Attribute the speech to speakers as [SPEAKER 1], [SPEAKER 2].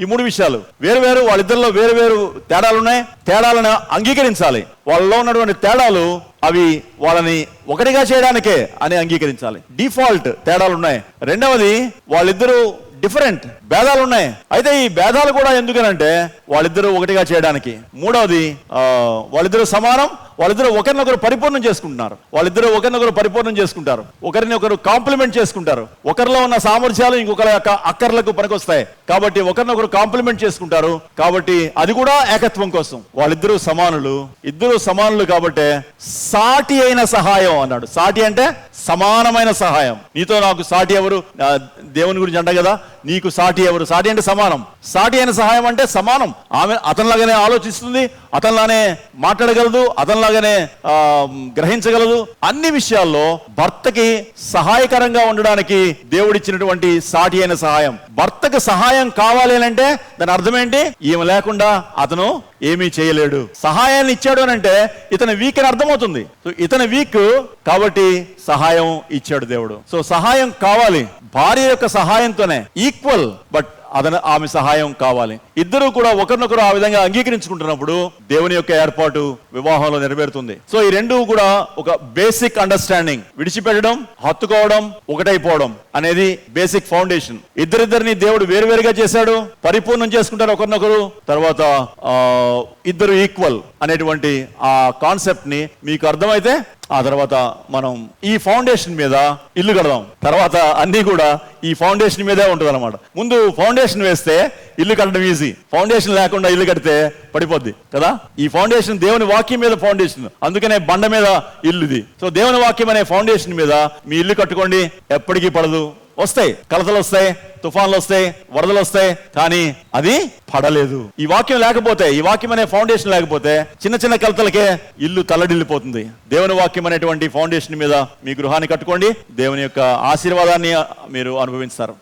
[SPEAKER 1] ఈ మూడు విషయాలు వేరు వేరు వాళ్ళిద్దరిలో వేరు వేరు తేడాలు ఉన్నాయి. తేడాలను అంగీకరించాలి. వాళ్ళలో ఉన్నటువంటి తేడాలు అవి వాళ్ళని ఒకటిగా చేయడానికే అని అంగీకరించాలి. డిఫాల్ట్ తేడాలు ఉన్నాయి. రెండవది వాళ్ళిద్దరూ డిఫరెంట్ భేదాలు ఉన్నాయి. అయితే ఈ భేదాలు కూడా ఎందుకనంటే వాళ్ళిద్దరూ ఒకటిగా చేయడానికి. మూడవది వాళ్ళిద్దరూ సమానం వాళ్ళిద్దరూ ఒకరినొకరు పరిపూర్ణం చేసుకుంటున్నారు. వాళ్ళిద్దరూ ఒకరినొకరు పరిపూర్ణం చేసుకుంటారు. ఒకరిని ఒకరు కాంప్లిమెంట్ చేసుకుంటారు. ఒకరిలో ఉన్న సామర్థ్యాలు ఇంకొకరి యొక్క అక్కర్లకు పనికొస్తాయి. కాబట్టి ఒకరినొకరు కాంప్లిమెంట్ చేసుకుంటారు. కాబట్టి అది కూడా ఏకత్వం కోసం. వాళ్ళిద్దరూ సమానులు. ఇద్దరు సమానులు కాబట్టి సాటి అయిన సహాయం అన్నాడు. సాటి అంటే సమానమైన సహాయం. నీతో నాకు సాటి ఎవరు? దేవుని గురించి అంట కదా. నీకు సాటి ఎవరు? సాటి అంటే సమానం. సాటి అయిన సహాయం అంటే సమానం. ఆమె అతనిలాగానే ఆలోచిస్తుంది. అతనిలానే మాట్లాడగలదు. అతను ఆ, గ్రహించగలదు. అన్ని విషయాల్లో భర్తకి సహాయకరంగా ఉండడానికి దేవుడిచ్చినటువంటి సాటి అయిన సహాయం. భర్తకు సహాయం కావాలి అంటే దాని అర్థం ఏంటి? ఈమె లేకుండా అతను ఏమీ చేయలేడు. సహాయాన్ని ఇచ్చాడు అని అంటే ఇతని వీక్ అని అర్థమవుతుంది. సో ఇతని వీక్ కాబట్టి సహాయం ఇచ్చాడు దేవుడు. సో సహాయం కావాలి. భార్య యొక్క సహాయంతోనే ఈక్వల్ బట్ అతను ఆమె సహాయం కావాలి. ఇద్దరు కూడా ఒకరినొకరు ఆ విధంగా అంగీకరించుకుంటున్నప్పుడు దేవుని యొక్క ఏర్పాటు వివాహంలో నెరవేరుతుంది. సో ఈ రెండు కూడా ఒక బేసిక్ అండర్స్టాండింగ్ విడిచిపెట్టడం హత్తుకోవడం ఒకటైపోవడం అనేది బేసిక్ ఫౌండేషన్ ఇద్దరిద్దరిని దేవుడు వేరువేరుగా చేశాడు పరిపూర్ణం చేసుకుంటారు ఒకరినొకరు. తర్వాత ఆ, ఇద్దరు ఈక్వల్ అనేటువంటి ఆ కాన్సెప్ట్ని మీకు అర్థమైతే ఆ తర్వాత మనం ఈ ఫౌండేషన్ మీద ఇల్లు కడదాం. తర్వాత అన్ని కూడా ఈ ఫౌండేషన్ మీదే ఉంటుంది అనమాట ముందు ఫౌండేషన్ వేస్తే ఇల్లు కట్టడం ఈజీ ఫౌండేషన్ లేకుండా ఇల్లు కడితే పడిపోద్ది కదా? ఈ ఫౌండేషన్ దేవుని వాక్యం మీద ఫౌండేషన్ అందుకనే బండ మీద ఇల్లు ఇది సో దేవుని వాక్యం అనే ఫౌండేషన్ మీద మీ ఇల్లు కట్టుకోండి. ఎప్పటికీ పడదు. వస్తాయి. కలతలు వస్తాయి తుఫాన్లు వస్తాయి వరదలు వస్తాయి కానీ అది పడలేదు. ఈ వాక్యం లేకపోతే ఈ వాక్యం అనే ఫౌండేషన్ లేకపోతే చిన్న చిన్న కలతలకే ఇల్లు తల్లడిల్లిపోతుంది. దేవుని వాక్యం అనేటువంటి ఫౌండేషన్ మీద మీ గృహాన్ని కట్టుకోండి. దేవుని యొక్క ఆశీర్వాదాన్ని మీరు అనుభవిస్తారు.